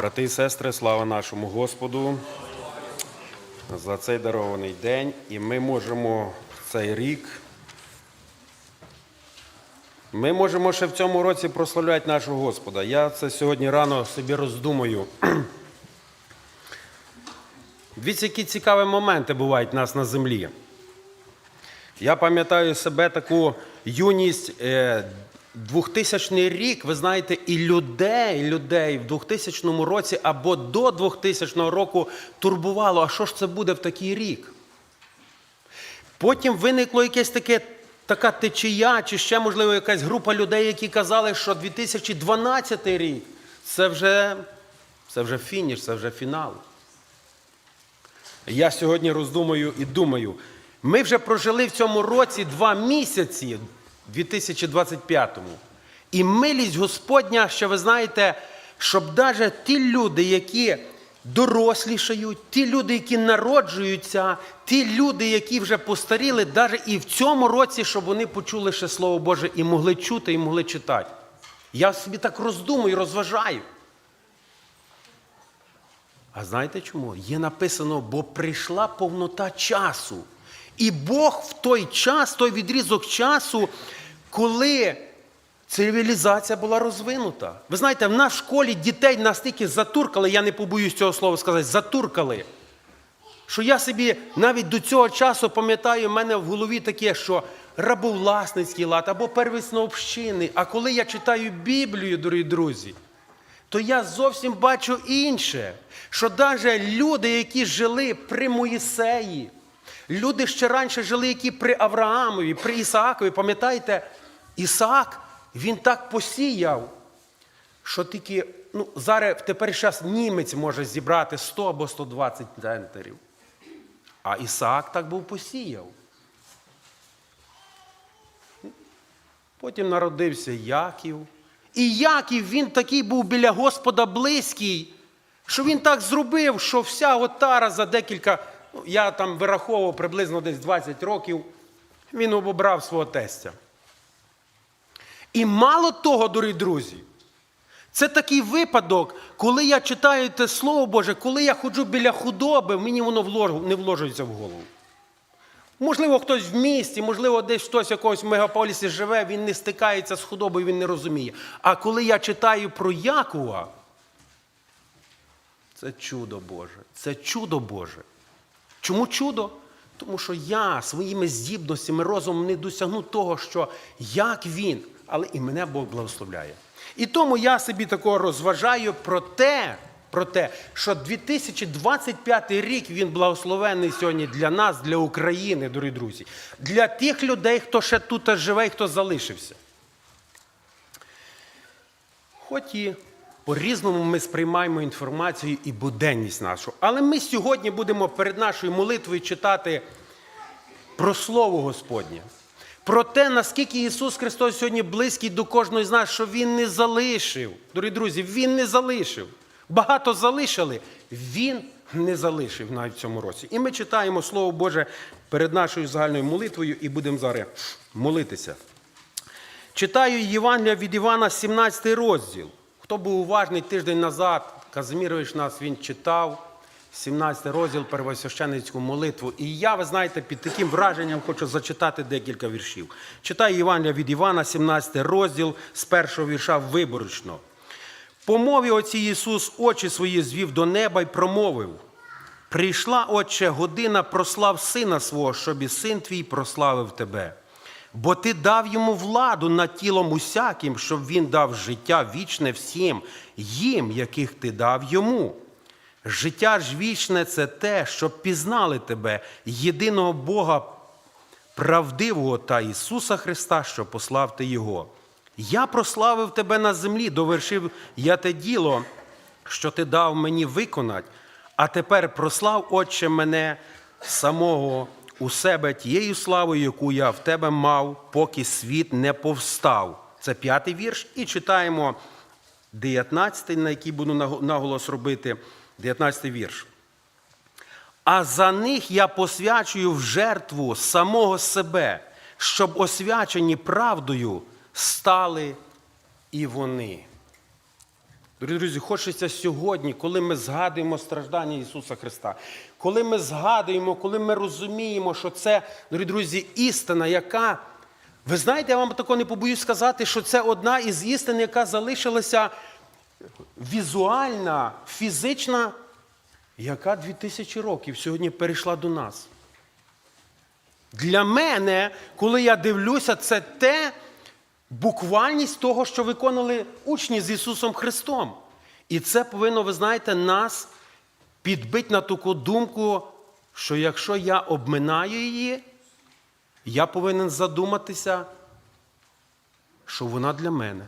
Брати і сестри, слава нашому Господу за цей дарований день. І ми можемо в цей рік. Ми можемо ще в цьому році прославляти нашого Господа. Я це сьогодні рано собі роздумую. Дивіться, які цікаві моменти бувають у нас на землі. Я пам'ятаю себе таку юність е, 2000 рік, ви знаєте, і людей, людей в 2000 році або до 2000 року турбувало, а що ж це буде в такий рік? Потім виникло якесь таке, така течія, чи ще, можливо, якась група людей, які казали, що 2012 рік це вже, це вже фініш, це вже фінал. Я сьогодні роздумую і думаю, ми вже прожили в цьому році два місяці, 2025-му. І милість Господня, що ви знаєте, щоб навіть ті люди, які дорослішають, ті люди, які народжуються, ті люди, які вже постаріли, навіть і в цьому році, щоб вони почули ще Слово Боже і могли чути, і могли читати. Я собі так роздумую, розважаю. А знаєте чому? Є написано, бо прийшла повнота часу. І Бог в той час, той відрізок часу, коли цивілізація була розвинута. Ви знаєте, в нас в школі дітей настільки затуркали, я не побоюсь цього слова сказати, затуркали. Що я собі навіть до цього часу пам'ятаю, в мене в голові таке, що рабовласницький лад або первіснообщини. А коли я читаю Біблію, дорогі друзі, то я зовсім бачу інше, що навіть люди, які жили при Моїсеї, люди ще раніше жили, які при Авраамові, при Ісаакові, пам'ятаєте, Ісаак, він так посіяв, що тільки ну, зараз в тепер час німець може зібрати 100 або 120 центрів. А Ісаак так був посіяв. Потім народився Яків. І Яків він такий був біля Господа близький, що він так зробив, що вся отара за декілька, я там вираховував приблизно десь 20 років, він обобрав свого тестя. І мало того, дорогі друзі, це такий випадок, коли я читаю те Слово Боже, коли я ходжу біля худоби, мені воно не вложується в голову. Можливо, хтось в місті, можливо, десь хтось в якогось мегаполісі живе, він не стикається з худобою, він не розуміє. А коли я читаю про Якова, це чудо Боже. Це чудо Боже. Чому чудо? Тому що я своїми здібностями, розумом не досягну того, що як він, але і мене Бог благословляє. І тому я собі такого розважаю про те, про те, що 2025 рік він благословений сьогодні для нас, для України, дорогі друзі, для тих людей, хто ще тут живе і хто залишився. Хоч і по-різному ми сприймаємо інформацію і буденність нашу. Але ми сьогодні будемо перед нашою молитвою читати про Слово Господнє. Про те, наскільки Ісус Христос сьогодні близький до кожного з нас, що Він не залишив. Дорогі друзі, Він не залишив. Багато залишили, Він не залишив навіть в цьому році. І ми читаємо Слово Боже перед нашою загальною молитвою і будемо зараз молитися. Читаю Євангелія від Івана, 17 розділ. Хто був уважний тиждень назад, Казимірович нас він читав, 17 розділ первосвященницьку молитву. І я, ви знаєте, під таким враженням хочу зачитати декілька віршів. Читаю Євангелія від Івана, 17 розділ з першого вірша виборочно. По мові оці Ісус очі свої звів до неба й промовив. Прийшла, Отче, година, прослав сина свого, щоб і син твій прославив тебе. Бо ти дав йому владу над тілом усяким, щоб він дав життя вічне всім, їм, яких ти дав йому. Життя ж вічне це те, щоб пізнали тебе, єдиного Бога правдивого та Ісуса Христа, що послав ти Його. Я прославив тебе на землі, довершив я те діло, що ти дав мені виконати, а тепер прослав, Отче, мене самого у себе тією славою, яку я в тебе мав, поки світ не повстав. Це п'ятий вірш. І читаємо 19-й, на який буду наголос робити, 19-й вірш. А за них я посвячую в жертву самого себе, щоб освячені правдою стали і вони. Дорогі друзі, хочеться сьогодні, коли ми згадуємо страждання Ісуса Христа, коли ми згадуємо, коли ми розуміємо, що це, дорогі друзі, істина, яка. Ви знаєте, я вам такого не побоюсь сказати, що це одна із істин, яка залишилася візуальна, фізична, яка 2000 років сьогодні перейшла до нас. Для мене, коли я дивлюся, це те буквальність того, що виконали учні з Ісусом Христом. І це повинно, ви знаєте, нас підбити на таку думку, що якщо я обминаю її, я повинен задуматися, що вона для мене.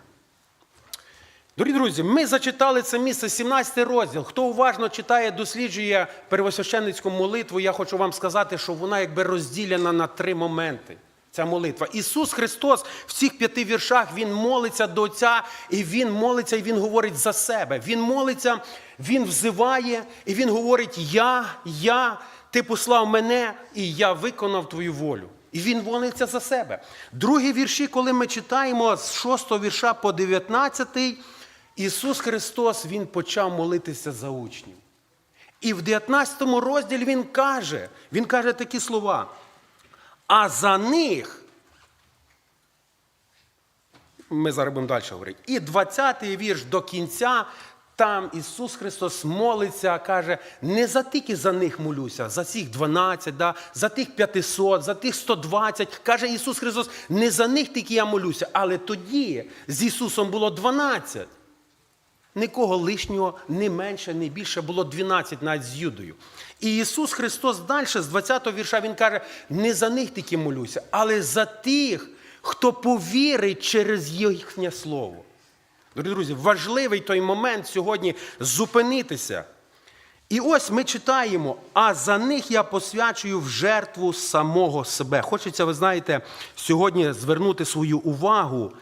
Дорогі друзі, ми зачитали це місце, 17 розділ. Хто уважно читає, досліджує первосвященницьку молитву, я хочу вам сказати, що вона якби розділена на три моменти. Ця молитва. Ісус Христос в цих п'яти віршах Він молиться до Отця, і Він молиться, і Він говорить за себе. Він молиться, Він взиває, і Він говорить: Я, я, ти послав мене, і я виконав твою волю. І він молиться за себе. Другі вірші, коли ми читаємо з 6 вірша по 19, Ісус Христос Він почав молитися за учнів. І в 19 розділі Він каже, Він каже такі слова. А за них, ми зараз будемо далі говорити, і 20-й вірш до кінця, там Ісус Христос молиться, каже, не за тільки за них молюся, за цих 12, да, за тих 500, за тих 120. Каже Ісус Христос, не за них тільки я молюся, але тоді з Ісусом було 12. Нікого лишнього, не менше, не більше, було 12 навіть з Юдою. І Ісус Христос далі, з 20-го вірша, Він каже, не за них тільки молюся, але за тих, хто повірить через їхнє слово. Дорогі друзі, важливий той момент сьогодні зупинитися. І ось ми читаємо, а за них я посвячую в жертву самого себе. Хочеться, ви знаєте, сьогодні звернути свою увагу,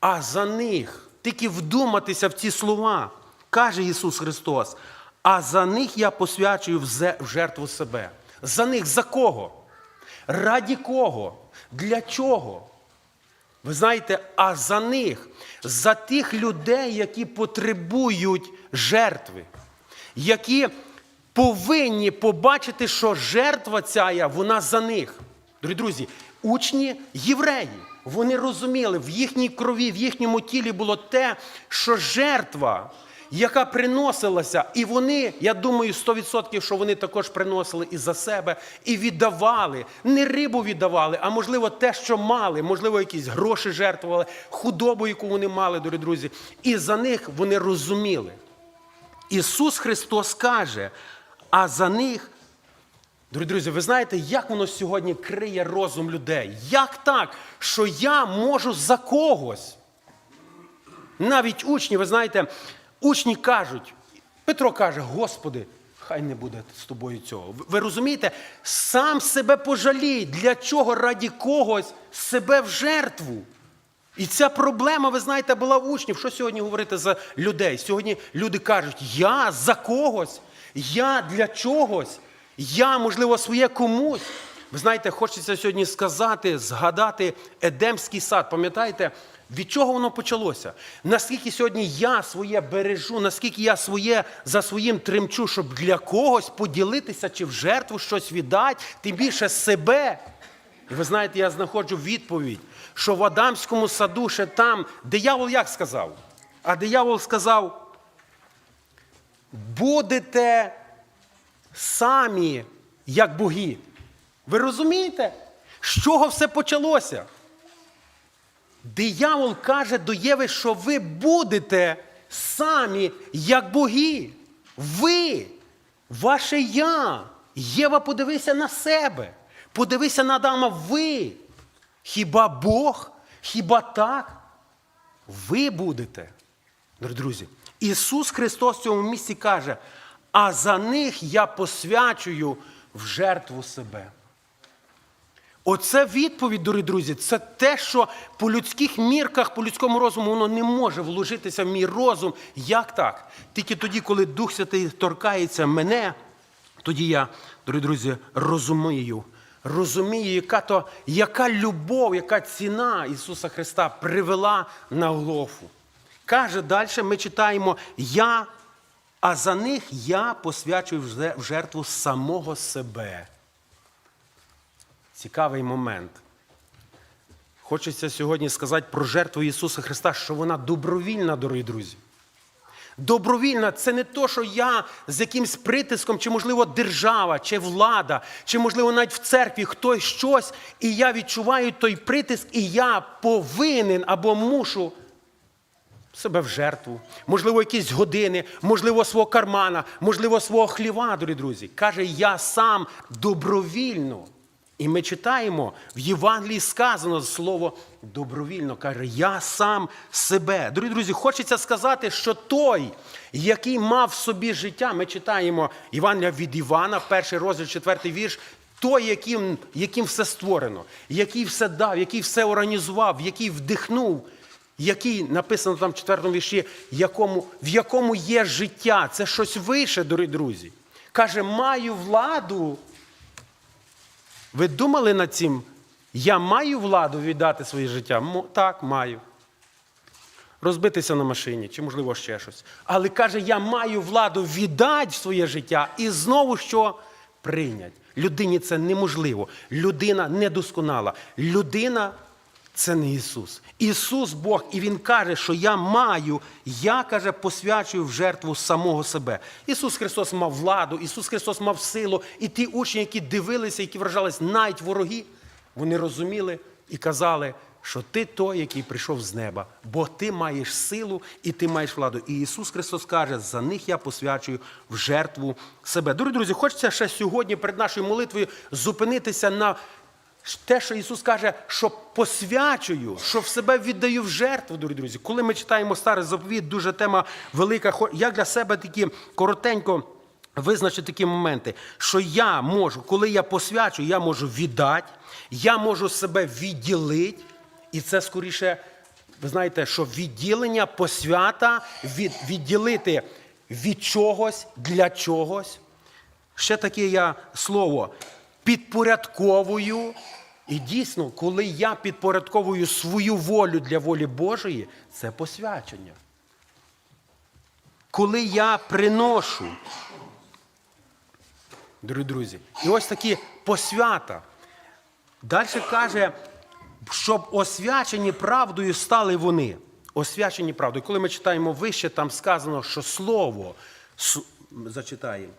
а за них, тільки вдуматися в ці слова, каже Ісус Христос, а за них я посвячую в жертву себе. За них за кого? Раді кого? Для чого? Ви знаєте, а за них, за тих людей, які потребують жертви, які повинні побачити, що жертва ця, вона за них. Дорогі друзі, учні євреї, вони розуміли, в їхній крові, в їхньому тілі було те, що жертва, яка приносилася, і вони, я думаю, 100%, що вони також приносили і за себе, і віддавали. Не рибу віддавали, а можливо те, що мали, можливо, якісь гроші жертвували, худобу, яку вони мали, дорогі друзі. І за них вони розуміли. Ісус Христос каже, а за них. Дорогі друзі, ви знаєте, як воно сьогодні криє розум людей? Як так, що я можу за когось? Навіть учні, ви знаєте, учні кажуть, Петро каже, Господи, хай не буде з тобою цього. Ви- розумієте, сам себе пожалій, для чого раді когось себе в жертву. І ця проблема, ви знаєте, була в учнів. Що сьогодні говорити за людей? Сьогодні люди кажуть, я за когось, я для чогось, я, можливо, своє комусь. Ви знаєте, хочеться сьогодні сказати, згадати Едемський сад. Пам'ятаєте, від чого воно почалося? Наскільки сьогодні я своє бережу, наскільки я своє за своїм тремчу, щоб для когось поділитися чи в жертву щось віддати, тим більше себе. І ви знаєте, я знаходжу відповідь, що в Адамському саду ще там, диявол як сказав? А диявол сказав, будете самі, як боги. Ви розумієте, з чого все почалося? Диявол каже до Єви, що ви будете самі, як боги. Ви, ваше я. Єва, подивися на себе. Подивися на Адама, ви. Хіба Бог? Хіба так? Ви будете. Друзі, Ісус Христос в цьому місці каже, а за них я посвячую в жертву себе. Оце відповідь, дорогі друзі, це те, що по людських мірках, по людському розуму, воно не може вложитися в мій розум. Як так? Тільки тоді, коли Дух Святий торкається мене, тоді я, дорогі друзі, розумію. Розумію, яка то, яка любов, яка ціна Ісуса Христа привела на Голгофу. Каже далі, ми читаємо Я, а за них я посвячую в жертву самого себе. Цікавий момент. Хочеться сьогодні сказати про жертву Ісуса Христа, що вона добровільна, дорогі друзі. Добровільна це не то, що я з якимсь притиском, чи, можливо, держава, чи влада, чи, можливо, навіть в церкві хтось щось, і я відчуваю той притиск, і я повинен або мушу себе в жертву, можливо, якісь години, можливо, свого кармана, можливо, свого хліва, дорогі друзі. Каже, я сам добровільно. І ми читаємо в Євангелії сказано слово добровільно. Каже, я сам себе. Дорогі друзі, хочеться сказати, що той, який мав в собі життя, ми читаємо Євангелія від Івана, перший розділ, четвертий вірш. Той, яким, яким все створено, який все дав, який все організував, який вдихнув, який написано там в четвертому вірші, якому, в якому є життя. Це щось вище, дорогі друзі. Каже, маю владу. Ви думали над цим? Я маю владу віддати своє життя? Так, маю. Розбитися на машині, чи, можливо, ще щось. Але каже, я маю владу віддати своє життя і знову що прийнять. Людині це неможливо. Людина недосконала. Людина це не Ісус. Ісус Бог, і Він каже, що я маю, я каже, посвячую в жертву самого себе. Ісус Христос мав владу, Ісус Христос мав силу, і ті учні, які дивилися, які вражались навіть вороги, вони розуміли і казали, що ти той, який прийшов з неба, бо ти маєш силу і ти маєш владу. І Ісус Христос каже, за них я посвячую в жертву себе. Дорогі друзі, хочеться ще сьогодні перед нашою молитвою зупинитися на те, що Ісус каже, що посвячую, що в себе віддаю в жертву, дорогі друзі. Коли ми читаємо старий заповіт, дуже тема велика. Я для себе такі коротенько визначу такі моменти, що я можу, коли я посвячую, я можу віддати, я можу себе відділити, і це скоріше, ви знаєте, що відділення, посвята, від, відділити від чогось для чогось. Ще таке я слово підпорядковую. І дійсно, коли я підпорядковую свою волю для волі Божої, це посвячення. Коли я приношу, дорогі друзі, і ось такі посвята. Далі каже, щоб освячені правдою стали вони. Освячені правдою. Коли ми читаємо вище, там сказано, що слово зачитаємо.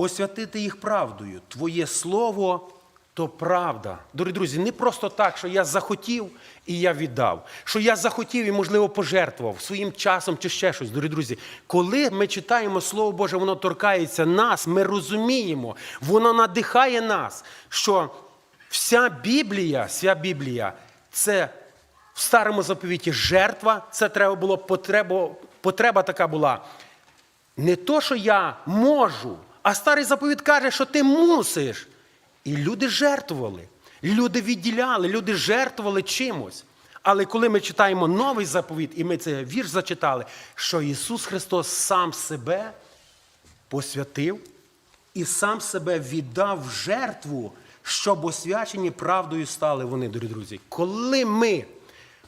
Освятити їх правдою. Твоє слово то правда. Дорогі друзі, не просто так, що я захотів і я віддав. Що я захотів і, можливо, пожертвував своїм часом чи ще щось. Дорогі друзі, коли ми читаємо Слово Боже, воно торкається нас, ми розуміємо, воно надихає нас, що вся Біблія, вся Біблія це в старому заповіті жертва, це треба було потреба, потреба така була. Не то, що я можу, а старий заповіт каже, що ти мусиш. І люди жертвували, люди відділяли, люди жертвували чимось. Але коли ми читаємо новий заповіт, і ми цей вірш зачитали, що Ісус Христос сам себе посвятив і сам себе віддав в жертву, щоб освячені правдою стали вони, дорогі друзі. Коли ми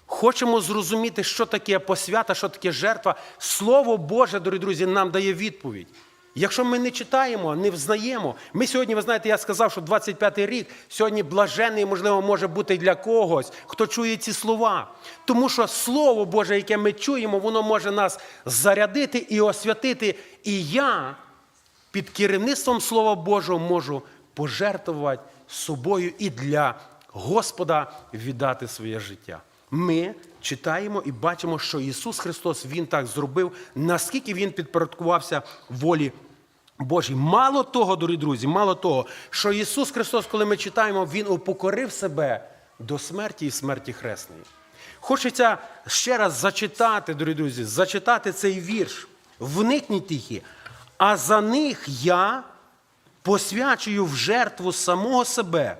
хочемо зрозуміти, що таке посвята, що таке жертва, Слово Боже, дорогі друзі, нам дає відповідь. Якщо ми не читаємо, не взнаємо, ми сьогодні, ви знаєте, я сказав, що 25-й рік сьогодні блажений, можливо, може бути для когось, хто чує ці слова. Тому що Слово Боже, яке ми чуємо, воно може нас зарядити і освятити. І я під керівництвом Слова Божого можу пожертвувати собою і для Господа віддати своє життя. Ми читаємо і бачимо, що Ісус Христос Він так зробив, наскільки Він підпорядкувався волі Божій. Мало того, дорогі друзі, мало того, що Ісус Христос, коли ми читаємо, Він упокорив себе до смерті і смерті хресної. Хочеться ще раз зачитати, дорогі друзі, зачитати цей вірш. Вникніть тихі. А за них я посвячую в жертву самого себе,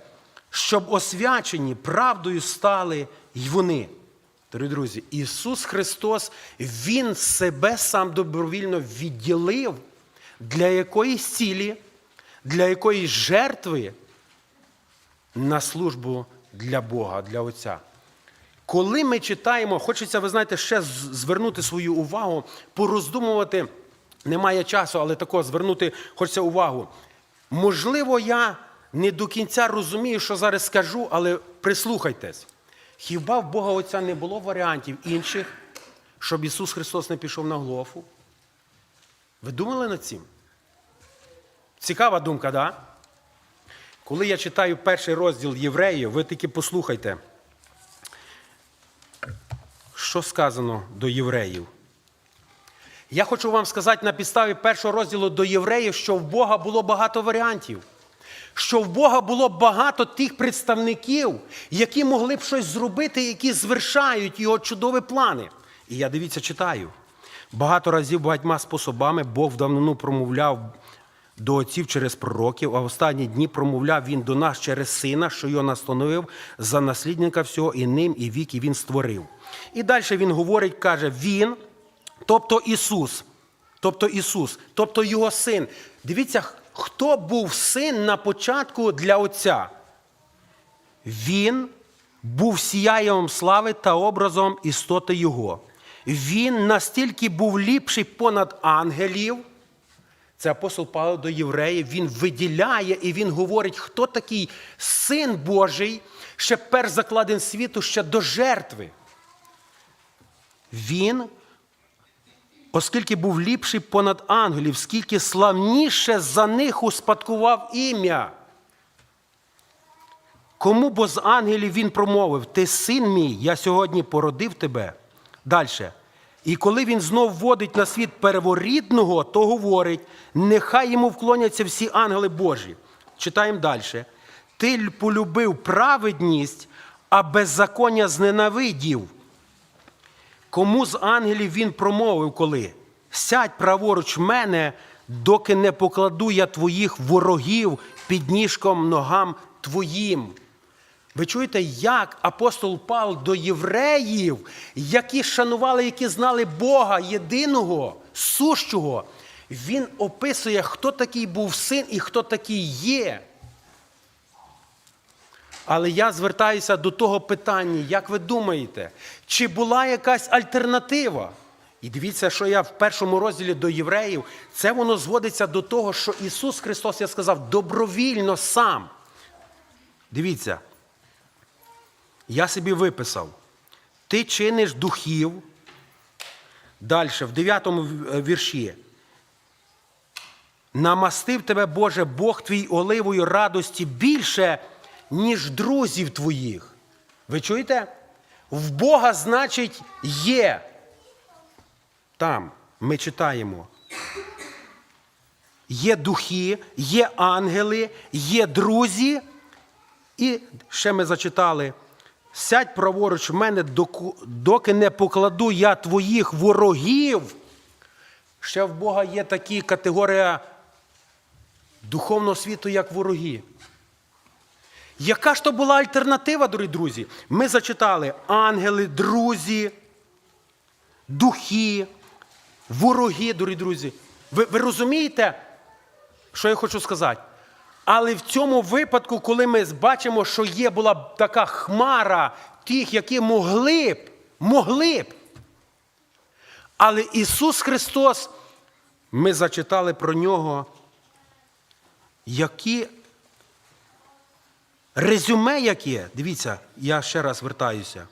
щоб освячені правдою стали й вони. Дорогі друзі, Ісус Христос, Він себе сам добровільно відділив для якоїсь цілі, для якоїсь жертви на службу для Бога, для Отця. Коли ми читаємо, хочеться, ви знаєте, ще звернути свою увагу, пороздумувати. Немає часу, але такого звернути хочеться увагу. Можливо, я не до кінця розумію, що зараз скажу, але прислухайтесь. Хіба в Бога Отця не було варіантів інших, щоб Ісус Христос не пішов на Голгофу? Ви думали над цим? Цікава думка? Да? Коли я читаю перший розділ Євреїв, ви таки послухайте, що сказано до євреїв. Я хочу вам сказати на підставі першого розділу до євреїв, що в Бога було багато варіантів. Що в Бога було багато тих представників, які могли б щось зробити, які звершають його чудові плани. І я дивіться, читаю. Багато разів багатьма способами Бог в давнину промовляв до отців через пророків, а в останні дні промовляв він до нас через сина, що його настановив за наслідника всього, і ним, і вік, і він створив. І далі він говорить, каже, він, тобто Ісус, тобто Ісус, тобто Його син. Дивіться, хто був син на початку для Отця? Він був сіяєм слави та образом істоти Його. Він настільки був ліпший понад ангелів. Це апостол Павло до євреїв. Він виділяє і він говорить, хто такий син Божий, ще перш закладен світу, ще до жертви. Він, оскільки був ліпший понад ангелів, скільки славніше за них успадкував ім'я. Кому бо з ангелів він промовив: Ти син мій, я сьогодні породив тебе. Далі. І коли він знов вводить на світ перворідного, то говорить: нехай йому вклоняться всі ангели Божі. Читаємо далі. Ти полюбив праведність, а беззаконня зненавидів. Кому з ангелів він промовив коли? Сядь праворуч мене, доки не покладу я твоїх ворогів під ніжком ногам твоїм. Ви чуєте, як апостол Павло до євреїв, які шанували, які знали Бога єдиного, сущого, він описує, хто такий був син і хто такий є. Але я звертаюся до того питання, як ви думаєте, чи була якась альтернатива? І дивіться, що я в першому розділі до євреїв, це воно зводиться до того, що Ісус Христос, я сказав, добровільно сам. Дивіться, я собі виписав. Ти чиниш духів. Далі, в 9 вірші. Намастив тебе, Боже, Бог твій оливою радості більше, ніж друзів твоїх. Ви чуєте? В Бога, значить, є. Там ми читаємо. Є духи, є ангели, є друзі. І ще ми зачитали: сядь праворуч в мене, доки не покладу я твоїх ворогів. Ще в Бога є такі категорія духовного світу, як вороги. Яка ж то була альтернатива, дорогі друзі? Ми зачитали ангели, друзі, духи, вороги, дорогі друзі. Ви, ви розумієте, що я хочу сказати? Але в цьому випадку, коли ми бачимо, що є була така хмара тих, які могли б, могли б. Але Ісус Христос, ми зачитали про нього, які резюме яке, дивіться, я ще раз вертаюся.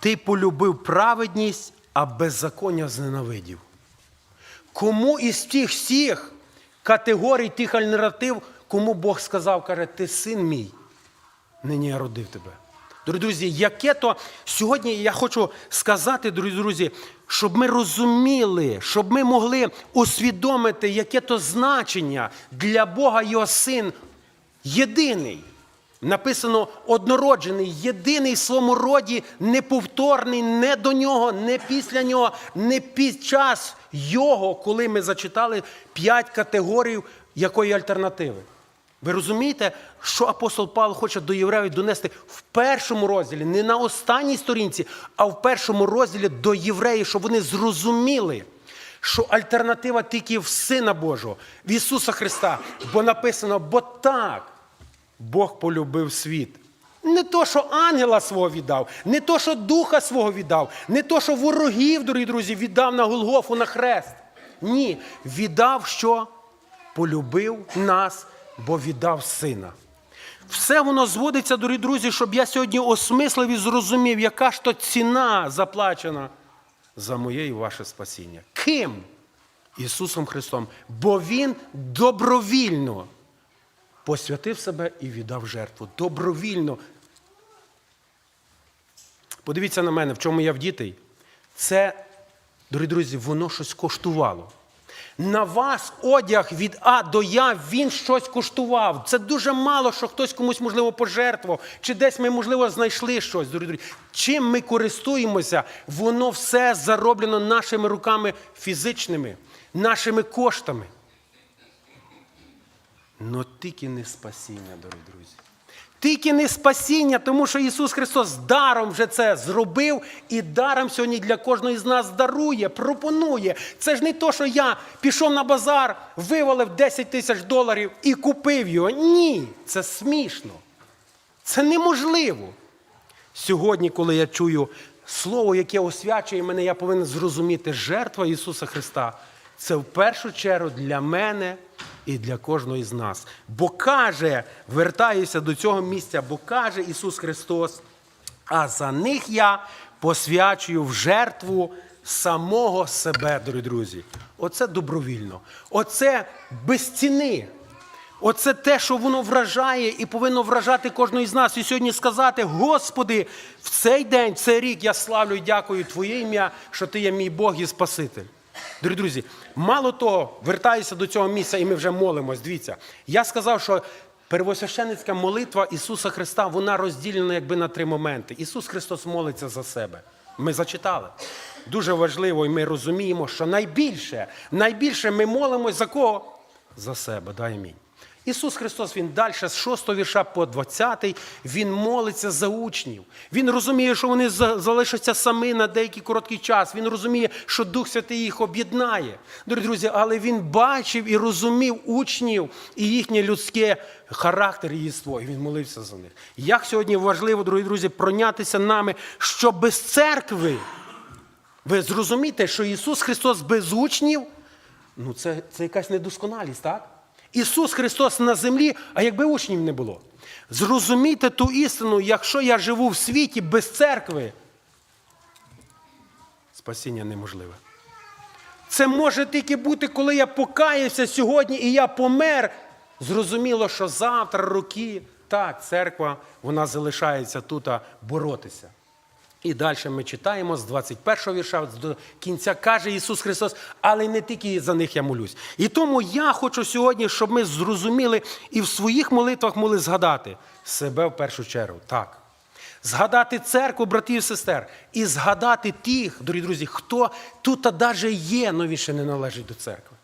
Ти полюбив праведність, а беззаконня зненавидів. Кому із тих всіх категорій, тих альтернатив, кому Бог сказав, каже, ти син мій, нині я родив тебе. Дорогі друзі, яке то сьогодні я хочу сказати, дорогі друзі, щоб ми розуміли, щоб ми могли усвідомити, яке то значення для Бога його син єдиний. Написано однороджений, єдиний в своєму роді, неповторний не до нього, не після нього, не під час його, коли ми зачитали п'ять категорій якої альтернативи. Ви розумієте, що апостол Павло хоче до євреїв донести в першому розділі, не на останній сторінці, а в першому розділі до євреїв, щоб вони зрозуміли, що альтернатива тільки в Сина Божого, в Ісуса Христа. Бо написано, бо так Бог полюбив світ, Не то, що ангела свого віддав, не то, що духа свого віддав, не то, що ворогів, дорогі друзі, віддав на Голгофу на хрест. Ні, віддав, що полюбив нас, бо віддав сина. Все воно зводиться, дорогі друзі, щоб я сьогодні осмислив і зрозумів, яка ж то ціна заплачена за моє і ваше спасіння. Ким? Ісусом Христом. Бо Він добровільно посвятив себе і віддав жертву. Добровільно. Подивіться на мене, в чому я вдітий. Це, дорогі друзі, воно щось коштувало. На вас одяг від А до Я, він щось коштував. Це дуже мало, що хтось комусь, можливо, пожертвував, чи десь ми, можливо, знайшли щось. друзі. Чим ми користуємося, воно все зароблено нашими руками фізичними, нашими коштами. Но тільки не спасіння, дорогі друзі. Тільки не спасіння, тому що Ісус Христос даром вже це зробив і даром сьогодні для кожного з нас дарує, пропонує. Це ж не то, що я пішов на базар, вивалив 10 тисяч доларів і купив його. Ні, це смішно. Це неможливо. Сьогодні, коли я чую слово, яке освячує мене, я повинен зрозуміти, жертва Ісуса Христа це в першу чергу для мене і для кожного із нас. Бо каже, вертаюся до цього місця, бо каже Ісус Христос, а за них я посвячую в жертву самого себе, дорогі друзі. Оце добровільно. Оце без ціни. Оце те, що воно вражає і повинно вражати кожного із нас. І сьогодні сказати: Господи, в цей день, в цей рік я славлю і дякую Твоє ім'я, що Ти є мій Бог і Спаситель. Дорогі друзі, мало того, вертаюся до цього місця, і ми вже молимось. Дивіться, я сказав, що первосвященницька молитва Ісуса Христа вона розділена якби на три моменти. Ісус Христос молиться за себе. Ми зачитали. Дуже важливо, і ми розуміємо, що найбільше, найбільше ми молимось за кого? За себе. Дай амінь. Ісус Христос, Він далі з 6 вірша по 20, Він молиться за учнів. Він розуміє, що вони залишаться самі на деякий короткий час. Він розуміє, що Дух Святий їх об'єднає. Дорогі друзі, але він бачив і розумів учнів і їхнє людське характер і єство, і він молився за них. Як сьогодні важливо, дорогі друзі, пройнятися нами, що без церкви. Ви зрозумієте, що Ісус Христос без учнів, ну це, це якась недосконалість, так? Ісус Христос на землі, а якби учнів не було. Зрозумійте ту істину, якщо я живу в світі без церкви, спасіння неможливе. Це може тільки бути, коли я покаюся сьогодні і я помер. Зрозуміло, що завтра, роки, так, церква, вона залишається тут боротися. І далі ми читаємо з 21 вірша до кінця каже Ісус Христос, але не тільки за них я молюсь. І тому я хочу сьогодні, щоб ми зрозуміли і в своїх молитвах могли згадати себе в першу чергу. Так. Згадати церкву, братів і сестер, і згадати тих, дорогі друзі, хто тут навіть є, но він ще не належить до церкви.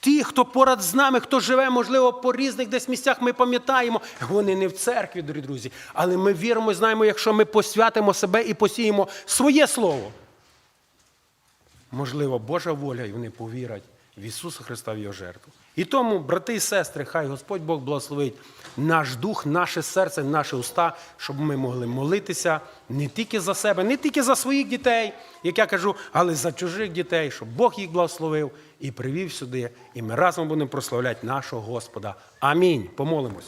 Ті, хто поряд з нами, хто живе, можливо, по різних десь місцях, ми пам'ятаємо, вони не в церкві, дорогі друзі. Але ми віримо і знаємо, якщо ми посвятимо себе і посіємо своє слово. Можливо, Божа воля, і вони повірять в Ісуса Христа в Його жертву. І тому, брати і сестри, хай Господь Бог благословить наш дух, наше серце, наші уста, щоб ми могли молитися не тільки за себе, не тільки за своїх дітей, як я кажу, але за чужих дітей, щоб Бог їх благословив і привів сюди. І ми разом будемо прославляти нашого Господа. Амінь. Помолимось.